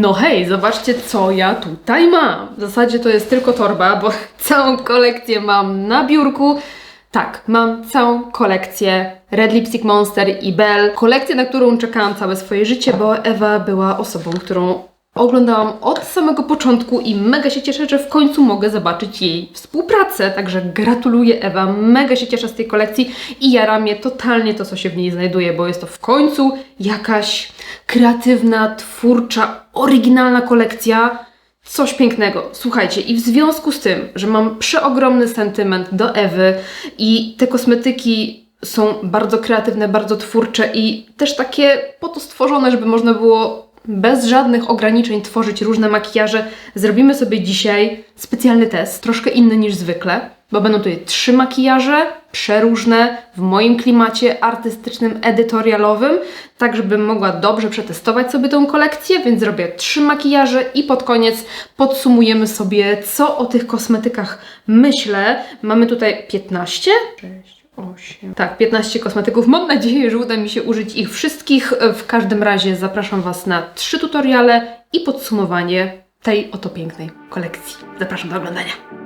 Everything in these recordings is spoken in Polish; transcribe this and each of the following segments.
No hej, zobaczcie co ja tutaj mam. W zasadzie to jest tylko torba, bo całą kolekcję mam na biurku. Tak, mam całą kolekcję Red Lipstick Monster i Belle. Kolekcję, na którą czekałam całe swoje życie, bo Ewa była osobą, którą oglądałam od samego początku i mega się cieszę, że w końcu mogę zobaczyć jej współpracę. Także gratuluję Ewa, mega się cieszę z tej kolekcji i jara mnie totalnie to, co się w niej znajduje, bo jest to w końcu jakaś kreatywna, twórcza, oryginalna kolekcja. Coś pięknego. Słuchajcie, i w związku z tym, że mam przeogromny sentyment do Ewy i te kosmetyki są bardzo kreatywne, bardzo twórcze i też takie po to stworzone, żeby można było bez żadnych ograniczeń tworzyć różne makijaże, zrobimy sobie dzisiaj specjalny test, troszkę inny niż zwykle, bo będą tutaj trzy makijaże, przeróżne, w moim klimacie artystycznym, edytorialowym, tak żebym mogła dobrze przetestować sobie tą kolekcję, więc zrobię trzy makijaże i pod koniec podsumujemy sobie, co o tych kosmetykach myślę. Mamy tutaj 15? 6. 8. Tak, 15 kosmetyków. Mam nadzieję, że uda mi się użyć ich wszystkich. W każdym razie zapraszam Was na trzy tutoriale i podsumowanie tej oto pięknej kolekcji. Zapraszam do oglądania.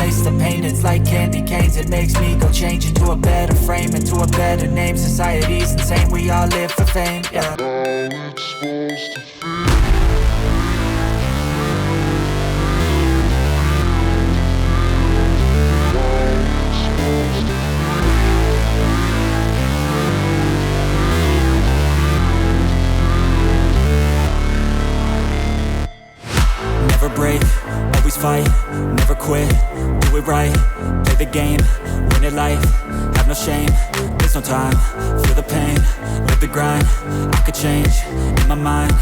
taste the pain, it's like candy canes. It makes me go change into a better frame Into a better name, society's insane. We all live for fame, yeah. Never break, always fight, never quit Do it right, play the game, win it life, have no shame, there's no time, feel the pain, live the grind, I could change, in my mind,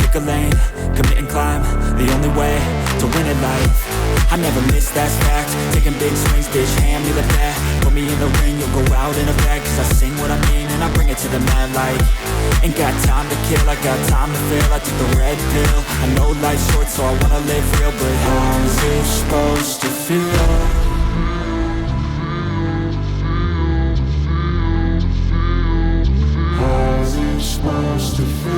pick a lane, commit and climb, the only way never miss, that's fact, taking big swings, bitch, hand me the bat, put me in the ring, you'll go out in a bag, cause I sing what I mean and I bring it to the mad light. Ain't got time to kill, I got time to feel, I took the red pill, I know life's short so I wanna live real, but how's it supposed to feel? Supposed to feel?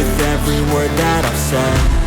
with every word that I've said.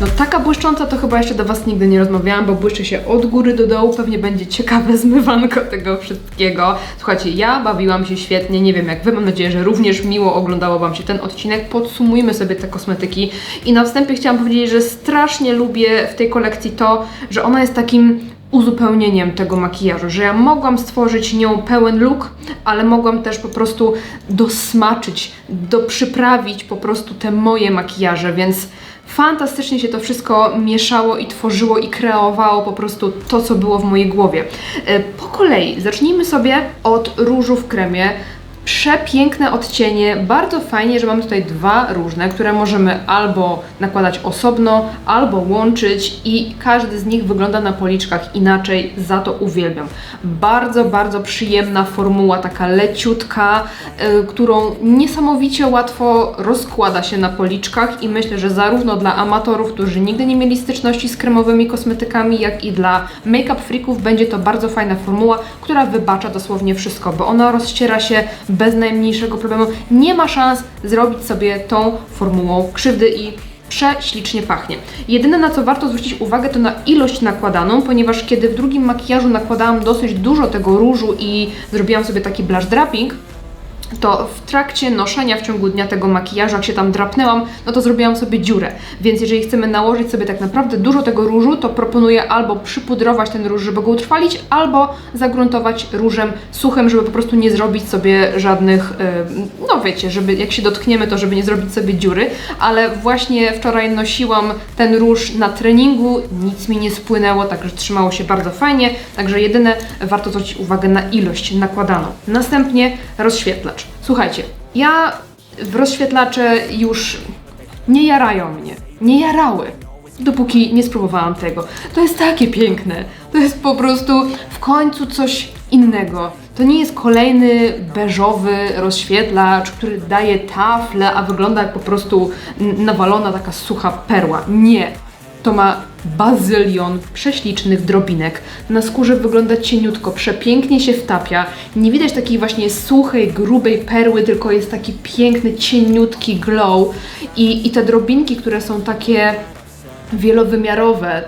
No taka błyszcząca to chyba jeszcze do Was nigdy nie rozmawiałam, bo błyszczy się od góry do dołu, pewnie będzie ciekawe zmywanko tego wszystkiego. Słuchajcie, ja bawiłam się świetnie, nie wiem jak Wy, mam nadzieję, że również miło oglądało Wam się ten odcinek. Podsumujmy sobie te kosmetyki i na wstępie chciałam powiedzieć, że strasznie lubię w tej kolekcji to, że ona jest takim uzupełnieniem tego makijażu, że ja mogłam stworzyć nią pełen look, ale mogłam też po prostu dosmaczyć, doprzyprawić po prostu te moje makijaże, więc fantastycznie się to wszystko mieszało i tworzyło i kreowało po prostu to, co było w mojej głowie. E, Po kolei zacznijmy sobie od różu w kremie. Przepiękne odcienie, bardzo fajnie, że mamy tutaj dwa różne, które możemy albo nakładać osobno, albo łączyć i każdy z nich wygląda na policzkach inaczej, za to uwielbiam. Bardzo, bardzo przyjemna formuła, taka leciutka, y, którą niesamowicie łatwo rozkłada się na policzkach i myślę, że zarówno dla amatorów, którzy nigdy nie mieli styczności z kremowymi kosmetykami, jak i dla make-up freaków będzie to bardzo fajna formuła, która wybacza dosłownie wszystko, bo ona rozściera się bez najmniejszego problemu. Nie ma szans zrobić sobie tą formułą krzywdy i prześlicznie pachnie. Jedyne na co warto zwrócić uwagę to na ilość nakładaną, ponieważ kiedy w drugim makijażu nakładałam dosyć dużo tego różu i zrobiłam sobie taki blush draping, to w trakcie noszenia w ciągu dnia tego makijażu, jak się tam drapnęłam, no to zrobiłam sobie dziurę. Więc jeżeli chcemy nałożyć sobie tak naprawdę dużo tego różu, to proponuję albo przypudrować ten róż, żeby go utrwalić, albo zagruntować różem suchym, żeby po prostu nie zrobić sobie żadnych, yy, no wiecie, żeby jak się dotkniemy, to żeby nie zrobić sobie dziury. Ale właśnie wczoraj nosiłam ten róż na treningu, nic mi nie spłynęło, także trzymało się bardzo fajnie. Także jedyne warto zwrócić uwagę na ilość nakładaną. Następnie rozświetlacz. Słuchajcie, ja w rozświetlacze już nie jarają mnie. Nie jarały. Dopóki nie spróbowałam tego. To jest takie piękne. To jest po prostu w końcu coś innego. To nie jest kolejny beżowy rozświetlacz, który daje tafle, a wygląda jak po prostu nawalona taka sucha perła. Nie. To ma bazylion prześlicznych drobinek. Na skórze wygląda cieniutko, przepięknie się wtapia. Nie widać takiej właśnie suchej, grubej perły, tylko jest taki piękny, cieniutki glow. I, i te drobinki, które są takie wielowymiarowe,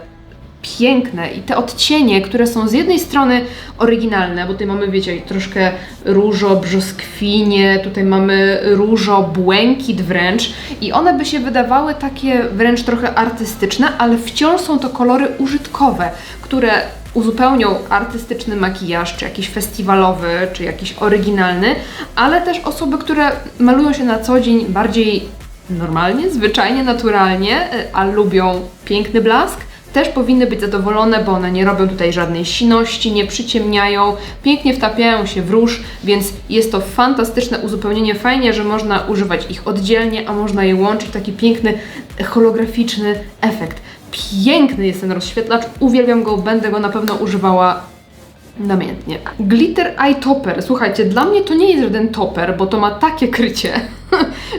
piękne i te odcienie, które są z jednej strony oryginalne, bo tutaj mamy, wiecie, troszkę różo, brzoskwinie, tutaj mamy różo, błękit wręcz i one by się wydawały takie wręcz trochę artystyczne, ale wciąż są to kolory użytkowe, które uzupełnią artystyczny makijaż, czy jakiś festiwalowy, czy jakiś oryginalny, ale też osoby, które malują się na co dzień bardziej normalnie, zwyczajnie, naturalnie, y, a lubią piękny blask, też powinny być zadowolone, bo one nie robią tutaj żadnej siności, nie przyciemniają, pięknie wtapiają się w róż, więc jest to fantastyczne uzupełnienie. Fajnie, że można używać ich oddzielnie, a można je łączyć w taki piękny, holograficzny efekt. Piękny jest ten rozświetlacz, uwielbiam go, będę go na pewno używała namiętnie. Glitter Eye Topper. Słuchajcie, dla mnie to nie jest żaden topper, bo to ma takie krycie,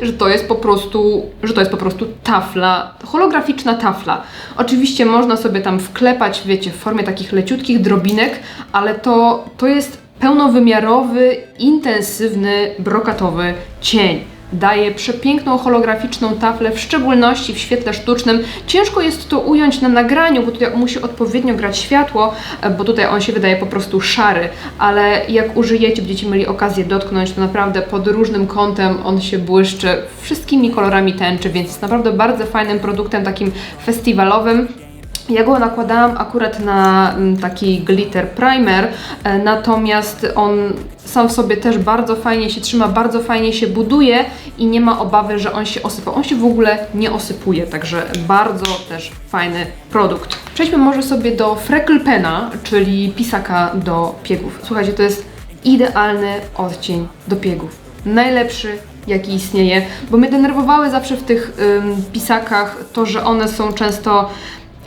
że to jest po prostu, że to jest po prostu tafla, holograficzna tafla. Oczywiście można sobie tam wklepać, wiecie, w formie takich leciutkich drobinek, ale to, to jest pełnowymiarowy, intensywny, brokatowy cień. Daje przepiękną holograficzną taflę, w szczególności w świetle sztucznym. Ciężko jest to ująć na nagraniu, bo tutaj musi odpowiednio grać światło, e, bo tutaj on się wydaje po prostu szary, ale jak użyjecie, będziecie mieli okazję dotknąć, to naprawdę pod różnym kątem on się błyszczy, wszystkimi kolorami tęczy, więc jest naprawdę bardzo fajnym produktem, takim festiwalowym. Ja go nakładałam akurat na mm, taki glitter primer, e, natomiast on sam w sobie też bardzo fajnie się trzyma, bardzo fajnie się buduje i nie ma obawy, że on się osypa. On się w ogóle nie osypuje, także bardzo też fajny produkt. Przejdźmy może sobie do Freckle Pena, czyli pisaka do piegów. Słuchajcie, to jest idealny odcień do piegów. Najlepszy, jaki istnieje, bo mnie denerwowały zawsze w tych ym, pisakach to, że one są często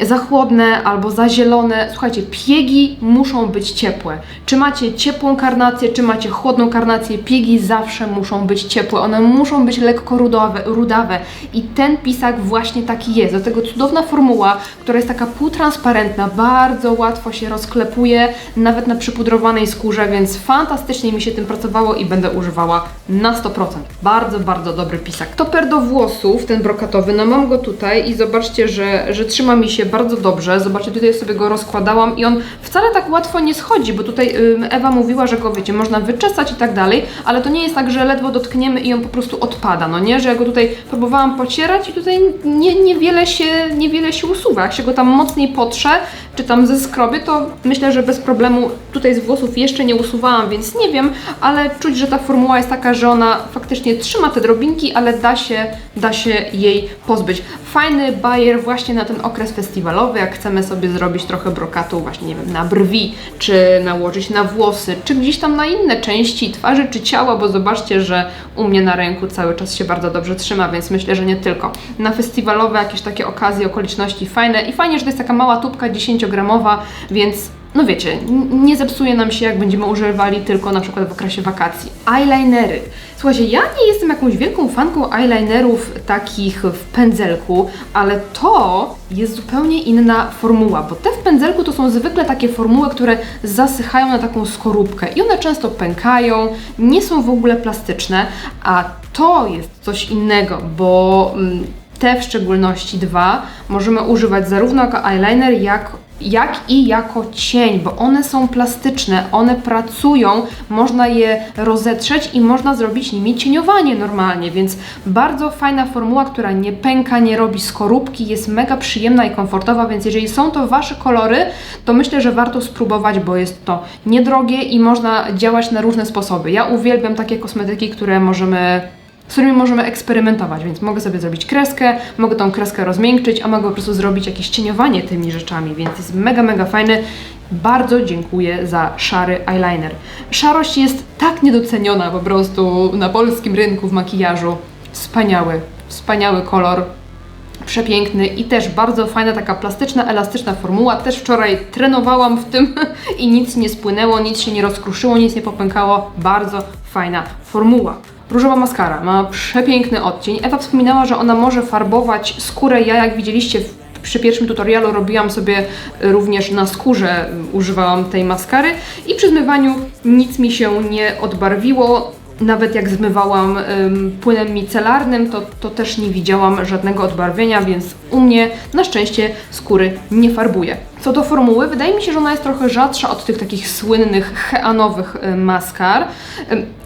za chłodne albo za zielone. Słuchajcie, piegi muszą być ciepłe. Czy macie ciepłą karnację, czy macie chłodną karnację, piegi zawsze muszą być ciepłe. One muszą być lekko rudawe, rudawe. I ten pisak właśnie taki jest. Do tego cudowna formuła, która jest taka półtransparentna, bardzo łatwo się rozklepuje, nawet na przypudrowanej skórze, więc fantastycznie mi się tym pracowało i będę używała na 100%. Bardzo, bardzo dobry pisak. Toper do włosów, ten brokatowy, no mam go tutaj i zobaczcie, że, że trzyma mi się bardzo dobrze. Zobaczcie, tutaj sobie go rozkładałam i on wcale tak łatwo nie schodzi, bo tutaj Ewa mówiła, że go wiecie, można wyczesać i tak dalej, ale to nie jest tak, że ledwo dotkniemy i on po prostu odpada, no nie? Że ja go tutaj próbowałam pocierać i tutaj nie, niewiele, się, niewiele się usuwa. Jak się go tam mocniej potrze, czy tam ze skroby, to myślę, że bez problemu tutaj z włosów jeszcze nie usuwałam, więc nie wiem, ale czuć, że ta formuła jest taka, że ona faktycznie trzyma te drobinki, ale da się, da się jej pozbyć. Fajny bajer właśnie na ten okres festiwalowy, jak chcemy sobie zrobić trochę brokatu właśnie, nie wiem, na brwi, czy nałożyć na włosy, czy gdzieś tam na inne części twarzy, czy ciała, bo zobaczcie, że u mnie na ręku cały czas się bardzo dobrze trzyma, więc myślę, że nie tylko. Na festiwalowe jakieś takie okazje, okoliczności fajne i fajnie, że to jest taka mała tubka 10-gramowa, więc no wiecie, nie zepsuje nam się, jak będziemy używali tylko na przykład w okresie wakacji. Eyelinery. Słuchajcie, ja nie jestem jakąś wielką fanką eyelinerów takich w pędzelku, ale to jest zupełnie inna formuła, bo te w pędzelku to są zwykle takie formuły, które zasychają na taką skorupkę i one często pękają, nie są w ogóle plastyczne, a to jest coś innego, bo mm, te w szczególności dwa możemy używać zarówno jako eyeliner, jak jak i jako cień, bo one są plastyczne, one pracują, można je rozetrzeć i można zrobić nimi cieniowanie normalnie, więc bardzo fajna formuła, która nie pęka, nie robi skorupki, jest mega przyjemna i komfortowa, więc jeżeli są to Wasze kolory, to myślę, że warto spróbować, bo jest to niedrogie i można działać na różne sposoby. Ja uwielbiam takie kosmetyki, które możemy z którymi możemy eksperymentować, więc mogę sobie zrobić kreskę, mogę tą kreskę rozmiękczyć, a mogę po prostu zrobić jakieś cieniowanie tymi rzeczami, więc jest mega, mega fajny. Bardzo dziękuję za szary eyeliner. Szarość jest tak niedoceniona po prostu na polskim rynku w makijażu. Wspaniały, wspaniały kolor, przepiękny i też bardzo fajna taka plastyczna, elastyczna formuła. Też wczoraj trenowałam w tym i nic nie spłynęło, nic się nie rozkruszyło, nic nie popękało. Bardzo fajna formuła. Różowa maskara ma przepiękny odcień. Ewa wspominała, że ona może farbować skórę. Ja, jak widzieliście przy pierwszym tutorialu, robiłam sobie również na skórze, używałam tej maskary i przy zmywaniu nic mi się nie odbarwiło. Nawet jak zmywałam ym, płynem micelarnym, to, to też nie widziałam żadnego odbarwienia, więc u mnie na szczęście skóry nie farbuje. Co do formuły, wydaje mi się, że ona jest trochę rzadsza od tych takich słynnych heanowych y, maskar.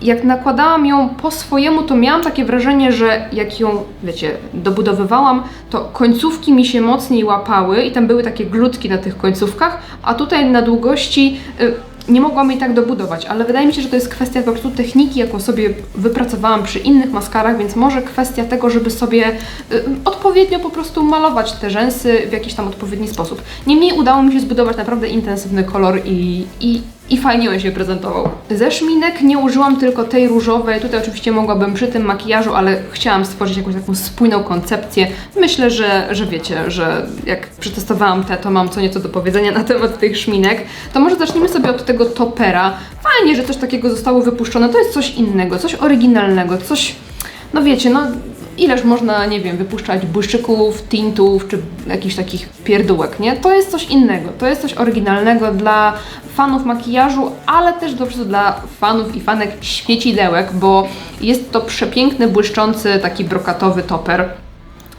Jak nakładałam ją po swojemu, to miałam takie wrażenie, że jak ją, wiecie, dobudowywałam, to końcówki mi się mocniej łapały i tam były takie glutki na tych końcówkach, a tutaj na długości y, nie mogłam jej tak dobudować, ale wydaje mi się, że to jest kwestia po prostu techniki, jaką sobie wypracowałam przy innych maskarach, więc może kwestia tego, żeby sobie y, odpowiednio po prostu malować te rzęsy w jakiś tam odpowiedni sposób. Niemniej udało mi się zbudować naprawdę intensywny kolor i, i, i fajnie on się prezentował. Ze szminek nie użyłam tylko tej różowej, tutaj oczywiście mogłabym przy tym makijażu, ale chciałam stworzyć jakąś taką spójną koncepcję. Myślę, że, że wiecie, że jak przetestowałam te, to mam co nieco do powiedzenia na temat tych szminek. To może zacznijmy sobie od tego topera. Fajnie, że coś takiego zostało wypuszczone, to jest coś innego, coś oryginalnego, coś, no wiecie, no ileż można, nie wiem, wypuszczać błyszczyków, tintów czy jakichś takich pierdółek, nie? To jest coś innego, to jest coś oryginalnego dla fanów makijażu, ale też do przodu dla fanów i fanek świecidełek, bo jest to przepiękny, błyszczący, taki brokatowy toper.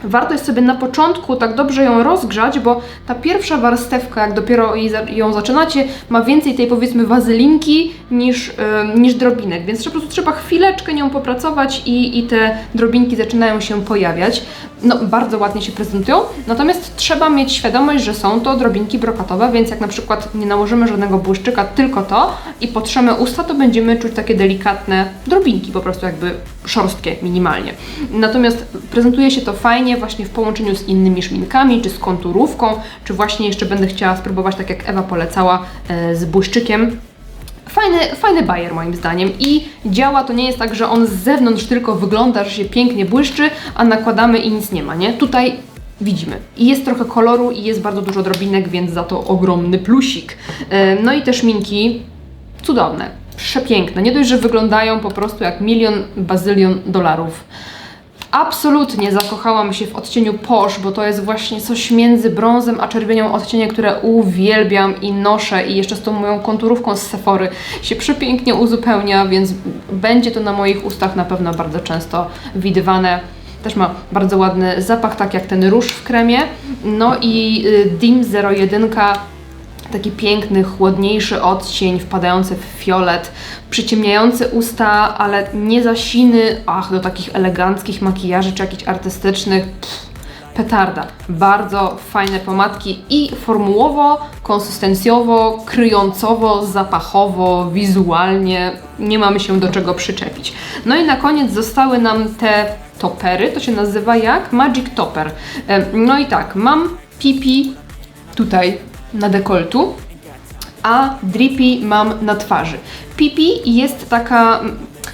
Warto jest sobie na początku tak dobrze ją rozgrzać, bo ta pierwsza warstewka, jak dopiero ją zaczynacie, ma więcej tej powiedzmy wazelinki niż, ym, niż drobinek, więc po prostu trzeba chwileczkę nią popracować i, i te drobinki zaczynają się pojawiać. No, bardzo ładnie się prezentują, natomiast trzeba mieć świadomość, że są to drobinki brokatowe, więc jak na przykład nie nałożymy żadnego błyszczyka, tylko to i potrzemy usta, to będziemy czuć takie delikatne drobinki, po prostu jakby szorstkie minimalnie. Natomiast prezentuje się to fajnie właśnie w połączeniu z innymi szminkami, czy z konturówką, czy właśnie jeszcze będę chciała spróbować, tak jak Ewa polecała, e, z błyszczykiem. Fajny, fajny bajer moim zdaniem i działa, to nie jest tak, że on z zewnątrz tylko wygląda, że się pięknie błyszczy, a nakładamy i nic nie ma, nie? Tutaj widzimy. I jest trochę koloru i jest bardzo dużo drobinek, więc za to ogromny plusik. E, No i te szminki cudowne, przepiękne. Nie dość, że wyglądają po prostu jak milion, bazylion dolarów. Absolutnie zakochałam się w odcieniu Posh, bo to jest właśnie coś między brązem a czerwienią odcienie, które uwielbiam i noszę i jeszcze z tą moją konturówką z Sephory się przepięknie uzupełnia, więc będzie to na moich ustach na pewno bardzo często widywane. Też ma bardzo ładny zapach, tak jak ten róż w kremie. No i y, Dim 01 taki piękny, chłodniejszy odcień wpadający w fiolet, przyciemniający usta, ale nie zasiny, ach, do takich eleganckich makijaży czy jakichś artystycznych. Petarda. Bardzo fajne pomadki i formułowo, konsystencjowo, kryjącowo, zapachowo, wizualnie nie mamy się do czego przyczepić. No i na koniec zostały nam te topery, to się nazywa jak? Magic Topper. E, No i tak, mam pipi tutaj na dekoltu, a drippy mam na twarzy. Pipi jest taka,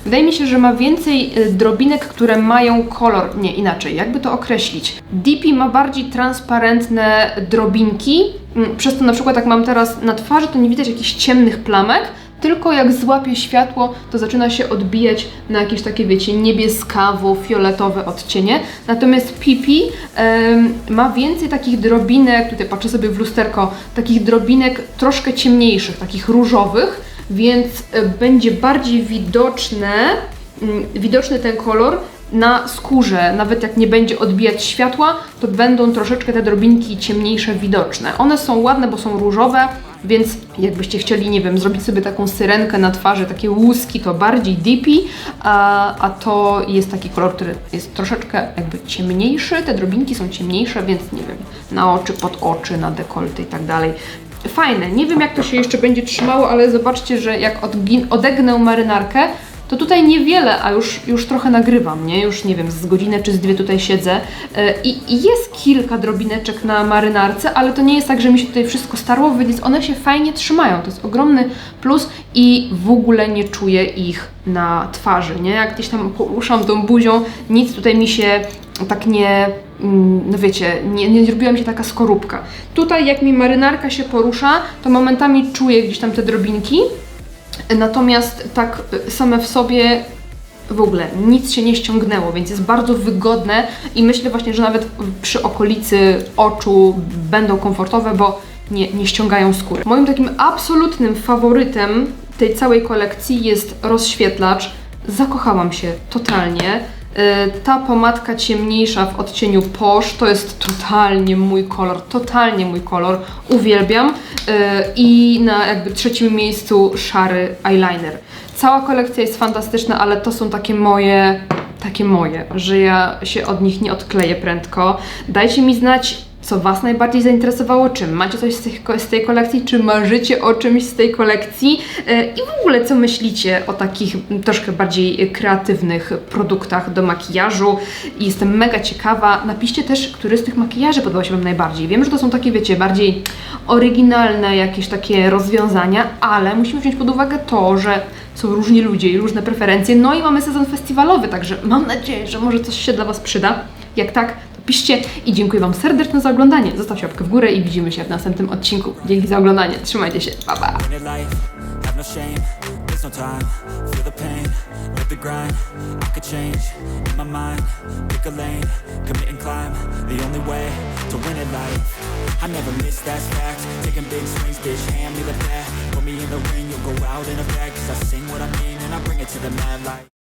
wydaje mi się, że ma więcej y, drobinek, które mają kolor, nie inaczej, jakby to określić. Dippy ma bardziej transparentne drobinki, mm, przez to na przykład jak mam teraz na twarzy, to nie widać jakichś ciemnych plamek, tylko jak złapie światło, to zaczyna się odbijać na jakieś takie, wiecie, niebieskawo-fioletowe odcienie. Natomiast Pipi em, ma więcej takich drobinek, tutaj patrzę sobie w lusterko, takich drobinek troszkę ciemniejszych, takich różowych, więc e, będzie bardziej widoczne, mm, widoczny ten kolor na skórze, nawet jak nie będzie odbijać światła, to będą troszeczkę te drobinki ciemniejsze widoczne. One są ładne, bo są różowe, więc jakbyście chcieli, nie wiem, zrobić sobie taką syrenkę na twarzy, takie łuski, to bardziej dippy, a, a to jest taki kolor, który jest troszeczkę jakby ciemniejszy, te drobinki są ciemniejsze, więc nie wiem, na oczy, pod oczy, na dekolty i tak dalej. Fajne, nie wiem jak to się jeszcze będzie trzymało, ale zobaczcie, że jak odegnę marynarkę, to tutaj niewiele, a już, już trochę nagrywam, nie? Już nie wiem, z godzinę czy z dwie tutaj siedzę E, i, i jest kilka drobineczek na marynarce, ale to nie jest tak, że mi się tutaj wszystko starło, więc one się fajnie trzymają. To jest ogromny plus i w ogóle nie czuję ich na twarzy, nie? Jak gdzieś tam poruszam tą buzią, nic tutaj mi się tak nie, mm, no wiecie, nie, nie zrobiła mi się taka skorupka. Tutaj jak mi marynarka się porusza, to momentami czuję gdzieś tam te drobinki, Natomiast tak y, same w sobie w ogóle nic się nie ściągnęło, więc jest bardzo wygodne i myślę właśnie, że nawet przy okolicy oczu będą komfortowe, bo nie, nie ściągają skóry. Moim takim absolutnym faworytem tej całej kolekcji jest rozświetlacz zakochałam się totalnie. Y, Ta pomadka ciemniejsza w odcieniu Posh to jest totalnie mój kolor, totalnie mój kolor, uwielbiam. Y, I na jakby trzecim miejscu szary eyeliner. Cała kolekcja jest fantastyczna, ale to są takie moje, takie moje, że ja się od nich nie odkleję prędko. Dajcie mi znać, co Was najbardziej zainteresowało, czy macie coś z, tych, z tej kolekcji, czy marzycie o czymś z tej kolekcji e, i w ogóle co myślicie o takich troszkę bardziej kreatywnych produktach do makijażu. Jestem mega ciekawa. Napiszcie też, który z tych makijaży podobał się Wam najbardziej. Wiem, że to są takie, wiecie, bardziej oryginalne jakieś takie rozwiązania, ale musimy wziąć pod uwagę to, że są różni ludzie i różne preferencje. No i mamy sezon festiwalowy, także mam nadzieję, że może coś się dla Was przyda. Jak tak, piszcie i dziękuję Wam serdecznie za oglądanie. Zostawcie łapkę w górę i widzimy się w następnym odcinku. Dzięki za oglądanie. Trzymajcie się. Pa, pa. no no time, feel the pain, the grind, I could change, in my mind, pick a lane, commit and climb, the only way to win at life, I never miss, fact, taking big swings, bitch, hand me the bat, put me in the ring, you'll go out in a bag, cause I sing what I mean, and I bring it to the mad light.